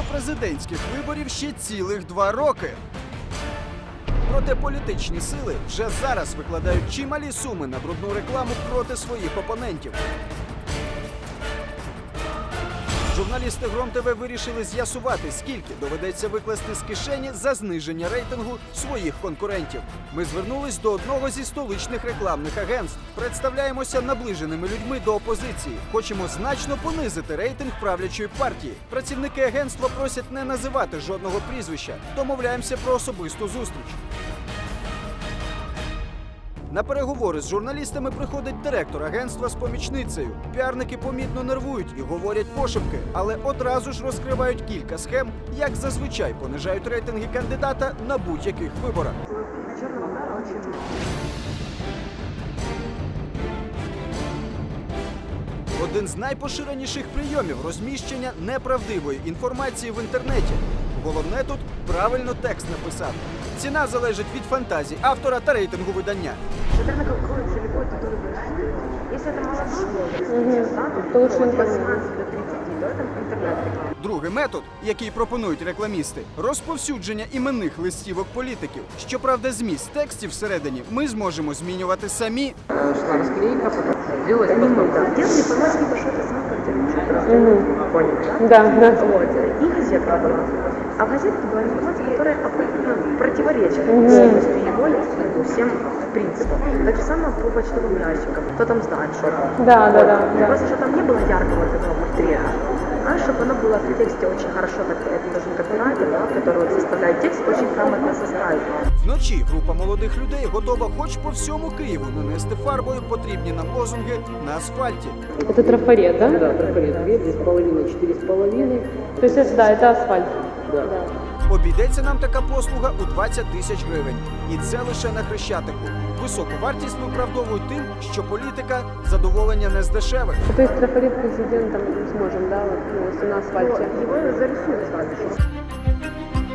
до президентських виборів ще цілих два роки. Проте політичні сили вже зараз викладають чималі суми на брудну рекламу проти своїх опонентів. Журналісти Гром ТВ вирішили з'ясувати, скільки доведеться викласти з кишені за зниження рейтингу своїх конкурентів. Ми звернулись до одного зі столичних рекламних агентств. Представляємося наближеними людьми до опозиції. Хочемо значно понизити рейтинг правлячої партії. Працівники агентства просять не називати жодного прізвища. Домовляємося про особисту зустріч. На переговори з журналістами приходить директор агентства з помічницею. Піарники помітно нервують і говорять пошепки, але одразу ж розкривають кілька схем, як зазвичай понижають рейтинги кандидата на будь-яких виборах. Один з найпоширеніших прийомів розміщення неправдивої інформації в інтернеті. Головне тут правильно текст написати. Ціна залежить від фантазії автора та рейтингу видання. Смотря на какой целевой аудитории вы рассчитываете. Если это молодой возраст, да, То лучше от Другий метод, який пропонують рекламісти, розповсюдження іменних листівок політиків. Щоправда, зміст текстів всередині ми зможемо змінювати самі. шла расклейка, потом делать Это не мы, да. Делать информацию небольшой рассылка, где ничего Поняли, да? Да, да. Вот. И газетка была. А в газетке была информация, которая ну, противоречит полностью его ну, всем принципам. Так же самое по почтовым ящикам. Кто там знает, что там. Да, да, да, да. Просто, что там не было яркого этого портрета. А чтобы оно было в тексте очень хорошо, так это должен копирайтер, да, который вот составляет текст, очень грамотно составить. Вночі група молодих людей готова хоч по всьому Києву нанести фарбою потрібні нам лозунги на асфальті. Это трафарет, да? Да, трафарет 2, 2,5, 4,5. То есть это, да, это асфальт. Да. Обійдеться нам така послуга у 20 тисяч гривень. І це лише на хрещатику. Високу вартість виправдовують тим, що політика задоволення не з дешевих. То есть трафарет президента мы не сможем, да, вот, ну, если на асфальте. Его зарисуют сразу.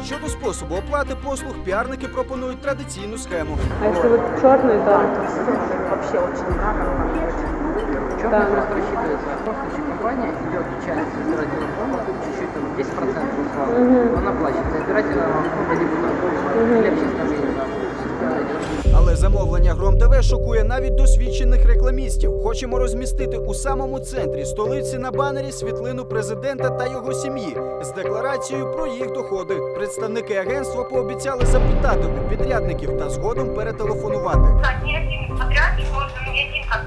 Щодо способу оплати послуг, піарники пропонують традиційну схему. А если вот черный, то... Вообще очень грамотно. Черный Да. просто рассчитывается. В любом случае компания идет часть избирательного идет. Але замовлення Гром ТВ шокує навіть досвідчених рекламістів. Хочемо розмістити у самому центрі столиці на банері світлину президента та його сім'ї з декларацією про їх доходи. Представники агентства пообіцяли запитати у підрядників та згодом перетелефонувати. Да, ни один подрядчик, может, ни один как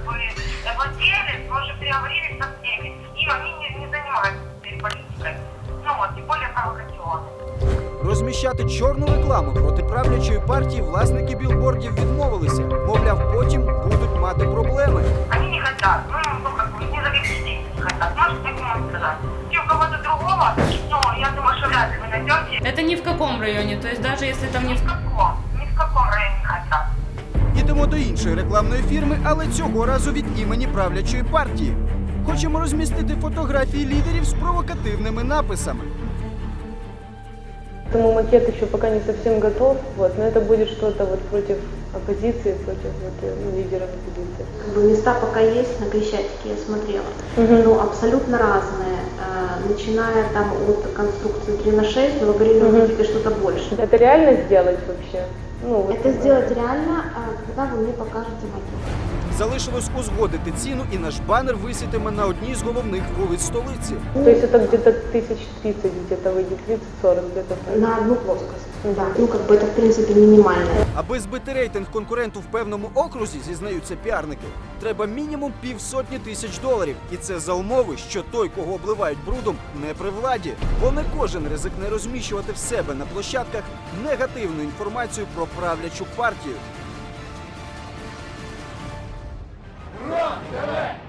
Розміщати чорну рекламу проти правлячої партії власники білбордів відмовилися. Мовляв, потім будуть мати проблеми. Они не хотят, ну, ну как бы, не завести не хотят. Может, так можно сказать. И у кого-то другого, ну, я думаю, что вряд ли вы найдете. Это ни в каком районе, то есть даже если там не Ни в в каком, ни в каком районе не хотят. Ідемо до іншої рекламної фірми, але цього разу від імені правлячої партії. Хочемо розмістити фотографії лідерів з провокативними написами. Этому макет еще пока не совсем готов, вот, но это будет что-то вот против оппозиции, против вот, э, ну, лидеров оппозиции. Как бы места пока есть на Крещатике, я смотрела, Мгм. но абсолютно разные, э, начиная там от конструкции 3 на 6, но вы говорили, вы Мгм. хотите что-то больше. Это реально сделать вообще? Ну, вот, Это сделать реально, а, когда вы мне покажете макет. Залишилось узгодити ціну, і наш банер висітиме на одній з головних вулиць столиці. То есть это где-то тысяч тридцать где-то выйдет, 30-40 где-то. На одну плоскость. Да. Ну, как бы это, в принципе, минимально. Аби збити рейтинг конкуренту в певному окрузі, зізнаються піарники, треба мінімум півсотні тисяч доларів. І це за умови, що той, кого обливають брудом, не при владі. Бо не кожен ризикне розміщувати в себе на площадках негативну інформацію про правлячу партію. 들어 와,